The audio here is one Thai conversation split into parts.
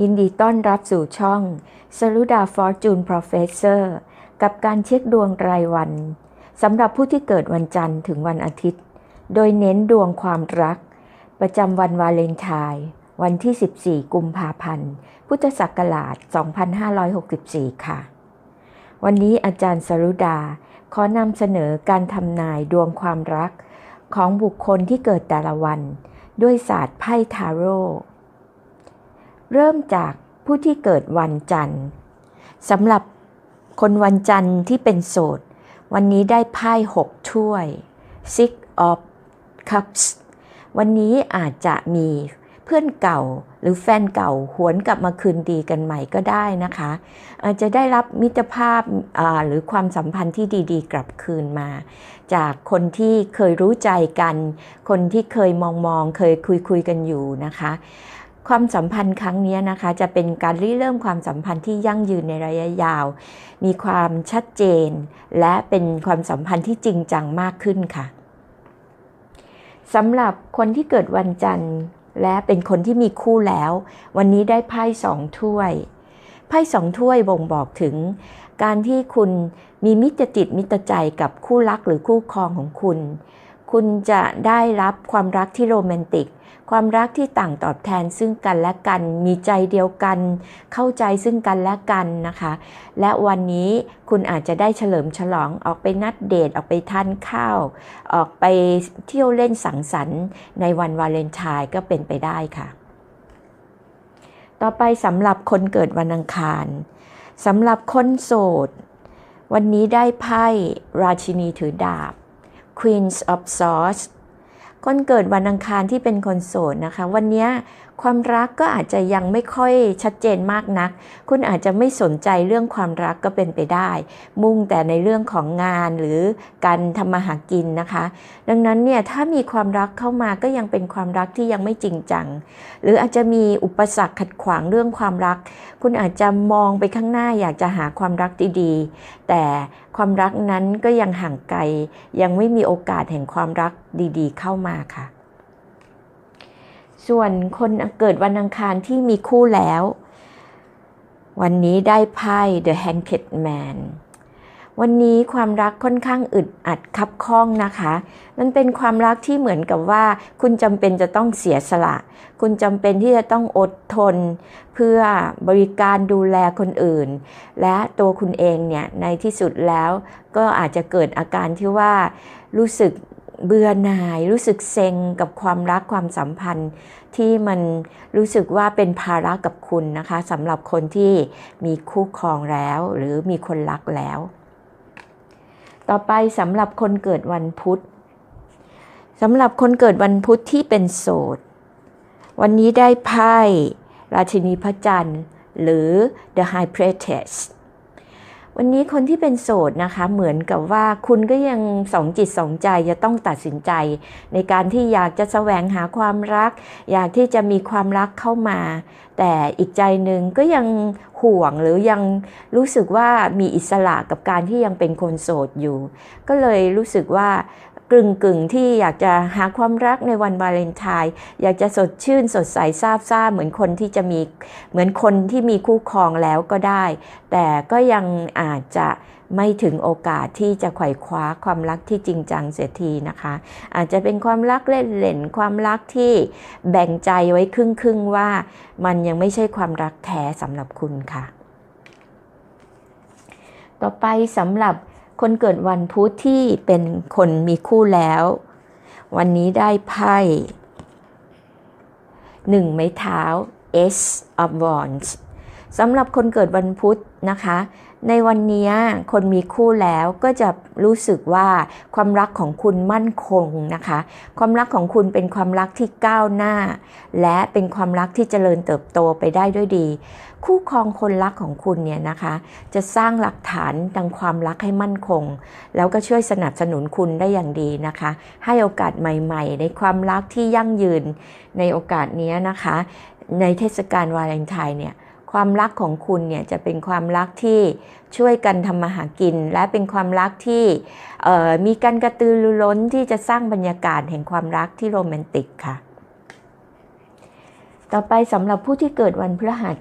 ยินดีต้อนรับสู่ช่องสรุดาฟอร์จูน Professor กับการเช็คดวงรายวันสำหรับผู้ที่เกิดวันจันทร์ถึงวันอาทิตย์ โดยเน้นดวงความรัก ประจำวันวาเลนไทน์วันที่ 14 กุมภาพันธ์ พุทธศักราช 2564 ค่ะ วันนี้อาจารย์สรุดาขอนำเสนอการทำนายดวงความรัก ของบุคคลที่เกิดแต่ละวัน ด้วยศาสตร์ไพ่ทาโร่ เริ่มจากผู้ที่เกิดวันจันทร์สำหรับคนวันจันทร์ที่เป็นโสด วันนี้ได้ไพ่หกถ้วย Six of Cups วันนี้อาจจะมีเพื่อนเก่าหรือแฟนเก่าหวนกลับมาคืนดีกันใหม่ก็ได้นะคะ อาจจะได้รับมิตรภาพหรือความสัมพันธ์ที่ดีๆ กลับคืนมา จากคนที่เคยรู้ใจกัน คนที่เคยมองมองเคยคุยคุยกันอยู่นะคะ ความสัมพันธ์ครั้งนี้นะคะจะเป็นการริเริ่มความสัมพันธ์ที่ยั่งยืนในระยะยาว มีความชัดเจน และเป็นความสัมพันธ์ที่จริงจังมากขึ้นค่ะสำหรับคนที่เกิดวันจันทร์ และเป็นคนที่มีคู่แล้ว วันนี้ได้ไพ่สองถ้วยไพ่สองถ้วยบ่งบอกถึง การที่คุณมีมิตรจิตมิตรใจกับคู่รักหรือคู่ครองของคุณ คุณจะได้รับความรักที่โรแมนติก ความรักที่ต่างตอบแทนซึ่งกันและกัน มีใจเดียวกัน เข้าใจซึ่งกันและกันนะคะ และวันนี้คุณอาจจะได้เฉลิมฉลองออกไปนัดเดทออกไปทานข้าว ออกไปเที่ยวเล่นสังสรรค์ ในวันวาเลนไทน์ก็เป็นไปได้ค่ะ ต่อไปสำหรับคนเกิดวันอังคารสำหรับคนโสด วันนี้ได้ไพ่ราชินีถือดาบ Queens of Swords คนเกิดวันอังคารที่เป็นคนโสดนะคะ วันนี้ความรักก็อาจจะยังไม่ค่อยชัดเจนมากนัก คุณอาจจะไม่สนใจเรื่องความรักก็เป็นไปได้ มุ่งแต่ในเรื่องของงานหรือการทำมาหากินนะคะ ดังนั้นเนี่ยถ้ามีความรักเข้ามาก็ยังเป็นความรักที่ยังไม่จริงจัง หรืออาจจะมีอุปสรรคขัดขวางเรื่องความรัก คุณอาจจะมองไปข้างหน้าอยากจะหาความรักดีๆ แต่ความรักนั้นก็ยังห่างไกล ยังไม่มีโอกาสแห่งความรักดีๆ เข้ามาค่ะ ส่วนคนเกิดวันอังคารที่มีคู่แล้ว วันนี้ได้ไพ่ The Hanged Man วันนี้ความรักค่อนข้างอึดอัดคับข้องนะคะ มันเป็นความรักที่เหมือนกับว่า คุณจำเป็นจะต้องเสียสละ คุณจำเป็นที่จะต้องอดทน เพื่อบริการดูแลคนอื่น และตัวคุณเองเนี่ยในที่สุดแล้วก็อาจจะเกิดอาการที่ว่ารู้สึก เบื่อหน่ายรู้สึกเซ็งกับความรักความสัมพันธ์ ที่มันรู้สึกว่าเป็นภาระกับคุณนะคะสำหรับคนที่มีคู่ครองแล้ว หรือมีคนรักแล้ว ต่อไปสำหรับคนเกิดวันพุธสำหรับคนเกิดวันพุธที่เป็นโสด วันนี้ได้ไพ่ราชินีพระจันทร์ หรือ The High Priestess วันนี้คนที่เป็นโสดนะคะเหมือนกับว่าคุณก็ยังสองจิตสองใจจะต้องตัดสินใจ ในการที่อยากจะแสวงหาความรัก อยากที่จะมีความรักเข้ามา แต่อีกใจหนึ่งก็ยังห่วงหรือยังรู้สึกว่ามีอิสระกับการที่ยังเป็นคนโสดอยู่ ก็เลยรู้สึกว่า กึ่งกึ่งที่อยากจะหาความรักในวันวาเลนไทน์อยากจะสดชื่นสดใสซาบซ่าเหมือนคนที่จะมีเหมือนคนที่มีคู่ครองแล้วก็ได้ แต่ก็ยังอาจจะไม่ถึงโอกาสที่จะไขว่คว้าความรักที่จริงจังเสียทีนะคะ อาจจะเป็นความรักเล่นเล่นความรักที่แบ่งใจไว้ครึ่งครึ่งว่ามันยังไม่ใช่ความรักแท้สำหรับคุณค่ะ ต่อไปสำหรับ คนเกิดวันพุธที่เป็นคนมีคู่แล้ว วันนี้ได้ไพ่หนึ่งไม้เท้า S of Wands สำหรับคนเกิดวันพุธนะคะ ในวันนี้คนมีคู่แล้วก็จะรู้สึกว่าความรักของคุณมั่นคงนะคะ ความรักของคุณเป็นความรักที่ก้าวหน้า และเป็นความรักที่เจริญเติบโตไปได้ด้วยดี คู่ครองคนรักของคุณเนี่ยนะคะ จะสร้างหลักฐานทางความรักให้มั่นคง แล้วก็ช่วยสนับสนุนคุณได้อย่างดีนะคะ ให้โอกาสใหม่ ๆ ในความรักที่ยั่งยืนในโอกาสนี้นะคะ ในเทศกาลวาเลนไทน์เนี่ย ความรักของคุณเนี่ยจะเป็นความรักที่ช่วยกันทำมาหากิน และเป็นความรักที่มีการกระตือรือร้นที่จะสร้างบรรยากาศแห่งความรักที่โรแมนติกค่ะ ต่อไปสำหรับผู้ที่เกิดวันพฤหัส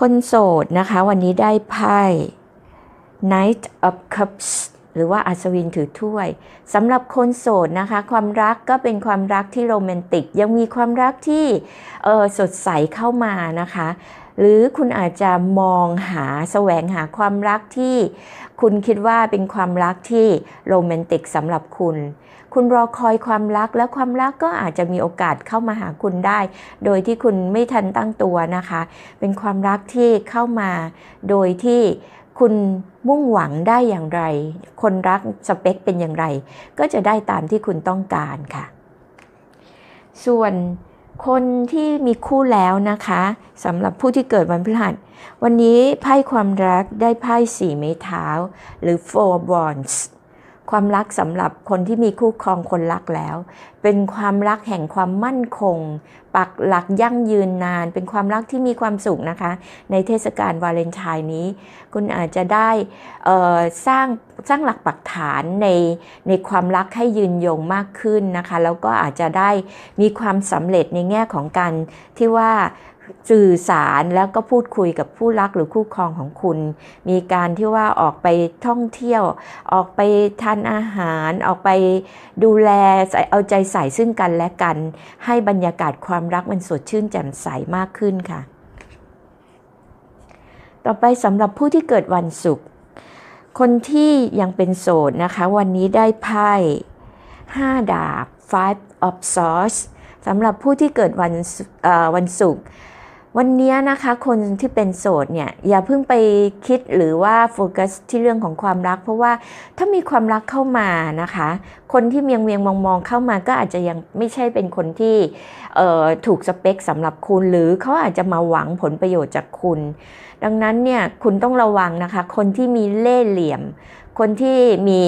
คนโสดนะคะ วันนี้ได้ไพ่ Knight of Cups หรือว่าอัศวินถือถ้วยสำหรับคนโสดนะคะ ความรักก็เป็นความรักที่โรแมนติก ยังมีความรักที่ออสดใสเข้ามานะคะ หรือคุณอาจจะมองหาแสวงหาความรักที่คุณคิดว่าเป็นความรักที่โรแมนติกสำหรับคุณ คุณรอคอยความรักแล้วความรักก็อาจจะมีโอกาสเข้ามาหาคุณได้ โดยที่คุณไม่ทันตั้งตัวนะคะ เป็นความรักที่เข้ามา โดยที่คุณมุ่งหวังได้อย่างไร คนรักสเปคเป็นอย่างไร ก็จะได้ตามที่คุณต้องการค่ะ ส่วน คนที่มีคู่แล้วนะคะสำหรับผู้ที่เกิดวันพฤหัส วันนี้ไพ่ความรักได้ไพ่สี่ไม้เท้า หรือ four wands ความรักสำหรับคนที่มีคู่ครองคนรักแล้ว เป็นความรักแห่งความมั่นคง ปักหลักยั่งยืนนาน เป็นความรักที่มีความสุขนะคะ ในเทศกาลวาเลนไทน์นี้ คุณอาจจะได้สร้างสร้างหลักปักฐานในในความรักให้ยืนยงมากขึ้นนะคะ แล้วก็อาจจะได้มีความสำเร็จในแง่ของการที่ว่า สื่อสารแล้วก็พูดคุยกับผู้รักหรือคู่ครองของคุณ มีการที่ว่าออกไปท่องเที่ยว ออกไปทานอาหาร ออกไปดูแลใส่เอาใจใส่ซึ่งกันและกัน ให้บรรยากาศความรักมันสดชื่นแจ่มใสมากขึ้นค่ะ ต่อไปสำหรับผู้ที่เกิดวันศุกร์คนที่ยังเป็นโสดนะคะ วันนี้ได้ไพ่5ดาบ five of swords สำหรับผู้ที่เกิดวันวันศุกร์ วันนี้นะคะคนที่เป็นโสดเนี่ยอย่าเพิ่งไปคิดหรือว่าโฟกัสที่เรื่องของความรัก เพราะว่าถ้ามีความรักเข้ามานะคะ คนที่เมียงเมียงมองมองเข้ามาก็อาจจะยังไม่ใช่เป็นคนที่เอ่อถูกสเปคสำหรับคุณหรือเขาอาจจะมาหวังผลประโยชน์จากคุณ ดังนั้นเนี่ยคุณต้องระวังนะคะ คนที่มีเล่ห์เหลี่ยม คนที่มี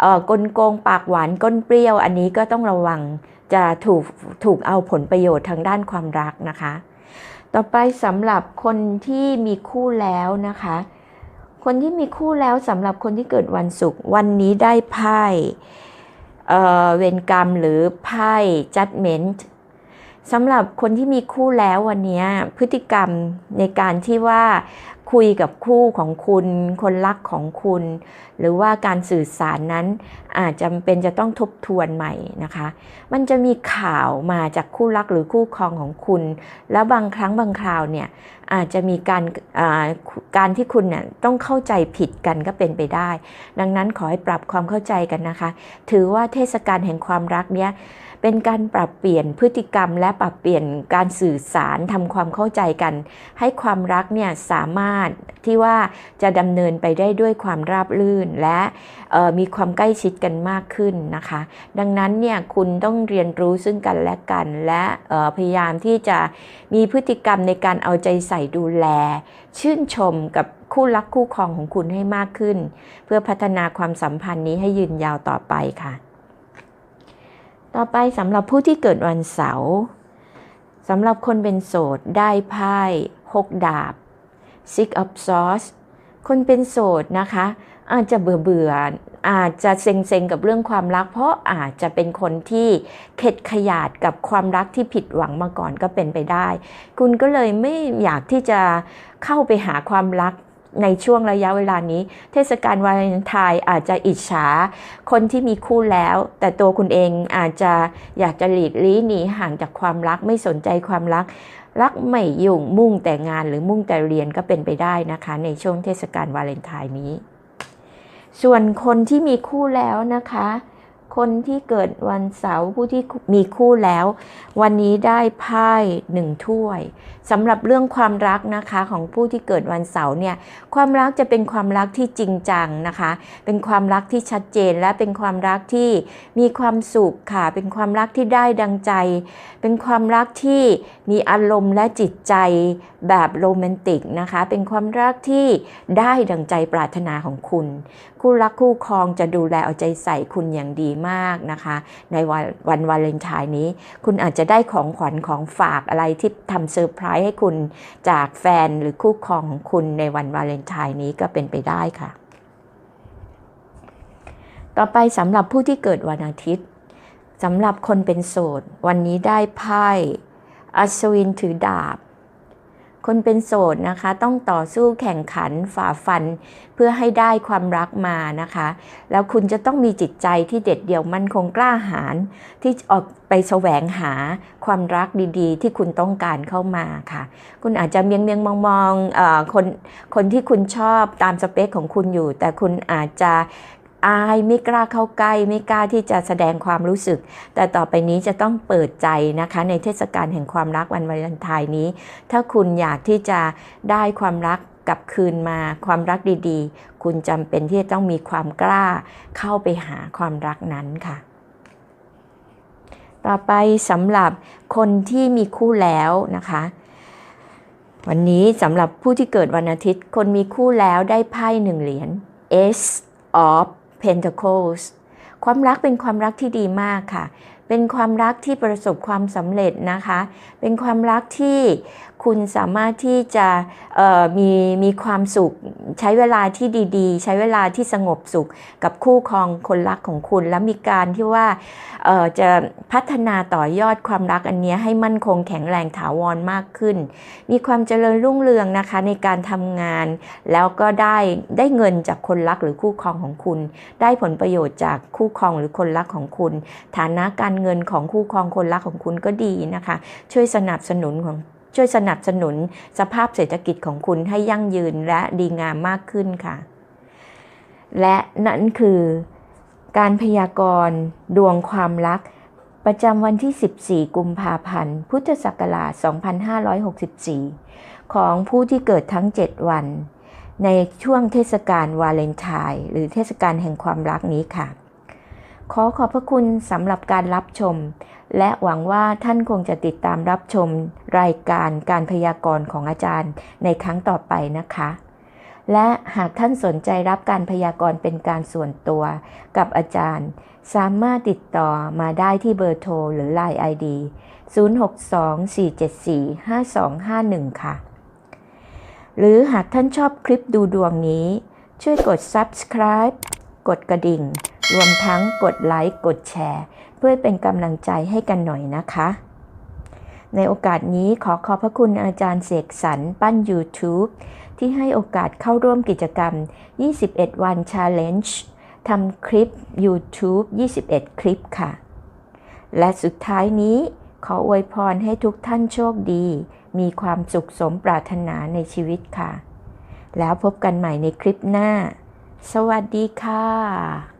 เอ่อกลโกงปากหวานก้นเปรี้ยว อันนี้ก็ต้องระวังจะถูกถูกเอาผลประโยชน์ทางด้านความรักนะคะ ต่อไปสำหรับคนที่มีคู่แล้วนะคะ คนที่มีคู่แล้วสำหรับคนที่เกิดวันศุกร์วันนี้ได้ไพ่เอ่อเวรกรรมหรือไพ่จัดเมนต์สำหรับคนที่มีคู่แล้ววันนี้พฤติกรรมในการที่ว่า คุยกับคู่ของคุณ คนรักของคุณ หรือว่าการสื่อสารนั้นอาจจำเป็นจะต้องทบทวนใหม่นะคะ มันจะมีข่าวมาจากคู่รักหรือคู่ครองของคุณ แล้วบางครั้งบางคราวเนี่ยอาจจะมีการการที่คุณเนี่ยต้องเข้าใจผิดกันก็เป็นไปได้ ดังนั้นขอให้ปรับความเข้าใจกันนะคะ ถือว่าเทศกาลแห่งความรักเนี้ย เป็นการปรับเปลี่ยนพฤติกรรม และปรับเปลี่ยนการสื่อสารทำความเข้าใจกัน ให้ความรักเนี่ยสามารถที่ว่าจะดำเนินไปได้ด้วยความราบรื่น และออมีความใกล้ชิดกันมากขึ้นนะคะ ดังนั้นเนี่ยคุณต้องเรียนรู้ซึ่งกันและกัน และออพยายามที่จะมีพฤติกรรมในการเอาใจใส่ดูแล ชื่นชมกับคู่รักคู่ครองของคุณให้มากขึ้น เพื่อพัฒนาความสัมพันธ์นี้ให้ยืนยาวต่อไปค่ะ ต่อไปสำหรับผู้ที่เกิดวันเสาร์สำหรับคนเป็นโสดได้ไพ่หกดาบ Six of Swords คนเป็นโสดนะคะ อาจจะเบื่อเบื่ออาจจะเซ็งๆกับเรื่องความรัก เพราะอาจจะเป็นคนที่เข็ดขยาดกับความรักที่ผิดหวังมาก่อนก็เป็นไปได้ คุณก็เลยไม่อยากที่จะเข้าไปหาความรัก ในช่วงระยะเวลานี้ เทศกาลวาเลนไทน์อาจจะอิจฉา คนที่มีคู่แล้ว แต่ตัวคุณเองอาจจะอยากจะหลีกลี่หนีห่างจากความรักไม่สนใจความรัก รักไม่ยุ่งมุ่งแต่งานหรือมุ่งแต่เรียนก็เป็นไปได้นะคะ ในช่วงเทศกาลวาเลนไทน์นี้ ส่วนคนที่มีคู่แล้วนะคะคนที่เกิดวันเสาร์ผู้ที่มีคู่แล้ว วันนี้ได้ไพ่หนึ่งถ้วย สำหรับเรื่องความรักนะคะของผู้ที่เกิดวันเสาร์เนี่ยความรักจะเป็นความรักที่จริงจังนะคะ เป็นความรักที่ชัดเจนและเป็นความรักที่มีความสุขค่ะ เป็นความรักที่ได้ดังใจ เป็นความรักที่มีอารมณ์และจิตใจแบบโรแมนติกนะคะ เป็นความรักที่ได้ดังใจปรารถนาของคุณ คู่รักคู่ครองจะดูแลเอาใจใส่คุณอย่างดีมากนะคะ ในวันวันวาเลนไทน์นี้ คุณอาจจะได้ของขวัญของฝากอะไรที่ทำเซอร์ไพรส์ให้คุณจากแฟนหรือคู่ครองของคุณในวันวาเลนไทน์นี้ก็เป็นไปได้ค่ะ ต่อไปสำหรับผู้ที่เกิดวันอาทิตย์สำหรับคนเป็นโสด วันนี้ได้ไพ่อัศวินถือดาบ คนเป็นโสดนะคะ ต้องต่อสู้แข่งขันฝ่าฟัน เพื่อให้ได้ความรักมานะคะ แล้วคุณจะต้องมีจิตใจที่เด็ดเดี่ยวมั่นคงกล้าหาญที่ออกไปแสวงหาความรักดีๆ ที่คุณต้องการเข้ามาค่ะ คุณอาจจะเมียงเมียงมองมองๆเออคนคนที่คุณชอบตามสเปคของคุณอยู่ แต่คุณอาจจะ อายไม่กล้าเข้าใกล้ไม่กล้าที่จะแสดงความรู้สึก แต่ต่อไปนี้จะต้องเปิดใจนะคะ ในเทศกาลแห่งความรักวันวาเลนไทน์นี้ ถ้าคุณอยากที่จะได้ความรักกลับคืนมาความรักดีๆ คุณจำเป็นที่จะต้องมีความกล้าเข้าไปหาความรักนั้นค่ะ ต่อไปสำหรับคนที่มีคู่แล้วนะคะ วันนี้สำหรับผู้ที่เกิดวันอาทิตย์ คนมีคู่แล้วได้ไพ่หนึ่งเหรียญ Ace of Pentacles ความรักเป็นความรักที่ดีมากค่ะ เป็นความรักที่ประสบความสำเร็จนะคะ เป็นความรักที่ คุณสามารถที่จะมีมีความสุข ใช้เวลาที่ดีๆ ใช้เวลาที่สงบสุขกับคู่ครองคนรักของคุณ และมีการที่ว่าจะพัฒนาต่อยอดความรักอันนี้ให้มั่นคงแข็งแรงถาวรมากขึ้น มีความเจริญรุ่งเรืองนะคะในการทำงาน แล้วก็ได้ได้เงินจากคนรักหรือคู่ครองของคุณ ได้ผลประโยชน์จากคู่ครองหรือคนรักของคุณ ฐานะการเงินของคู่ครองคนรักของคุณก็ดีนะคะ ช่วยสนับสนุนของ ช่วยสนับสนุนสภาพเศรษฐกิจของคุณให้ยั่งยืนและดีงามมากขึ้นค่ะ และนั่นคือการพยากรณ์ดวงความรัก ประจำวันที่ 14 กุมภาพันธ์ พุทธศักราช 2564 ของผู้ที่เกิดทั้ง 7 วัน ในช่วงเทศกาลวาเลนไทน์หรือเทศกาลแห่งความรักนี้ค่ะ ขอขอบพระคุณสำหรับการรับชม และหวังว่าท่านคงจะติดตามรับชมรายการการพยากรณ์ของอาจารย์ในครั้งต่อไปนะคะ และหากท่านสนใจรับการพยากรณ์เป็นการส่วนตัวกับอาจารย์ สามารถติดต่อมาได้ที่เบอร์โทรหรือ Line ID 0624745251 ค่ะ หรือหากท่านชอบคลิปดูดวงนี้ ช่วยกด subscribe กดกระดิ่ง รวมทั้งกดไลค์กดแชร์ เพื่อเป็นกำลังใจให้กันหน่อยนะคะ ในโอกาสนี้ขอขอบพระคุณอาจารย์เสกสรรปั้น YouTube ที่ให้โอกาสเข้าร่วมกิจกรรม 21 วัน Challenge ทำคลิป YouTube 21 คลิปค่ะ และสุดท้ายนี้ขออวยพรให้ทุกท่านโชคดี มีความสุขสมปรารถนาในชีวิตค่ะ แล้วพบกันใหม่ในคลิปหน้า สวัสดีค่ะ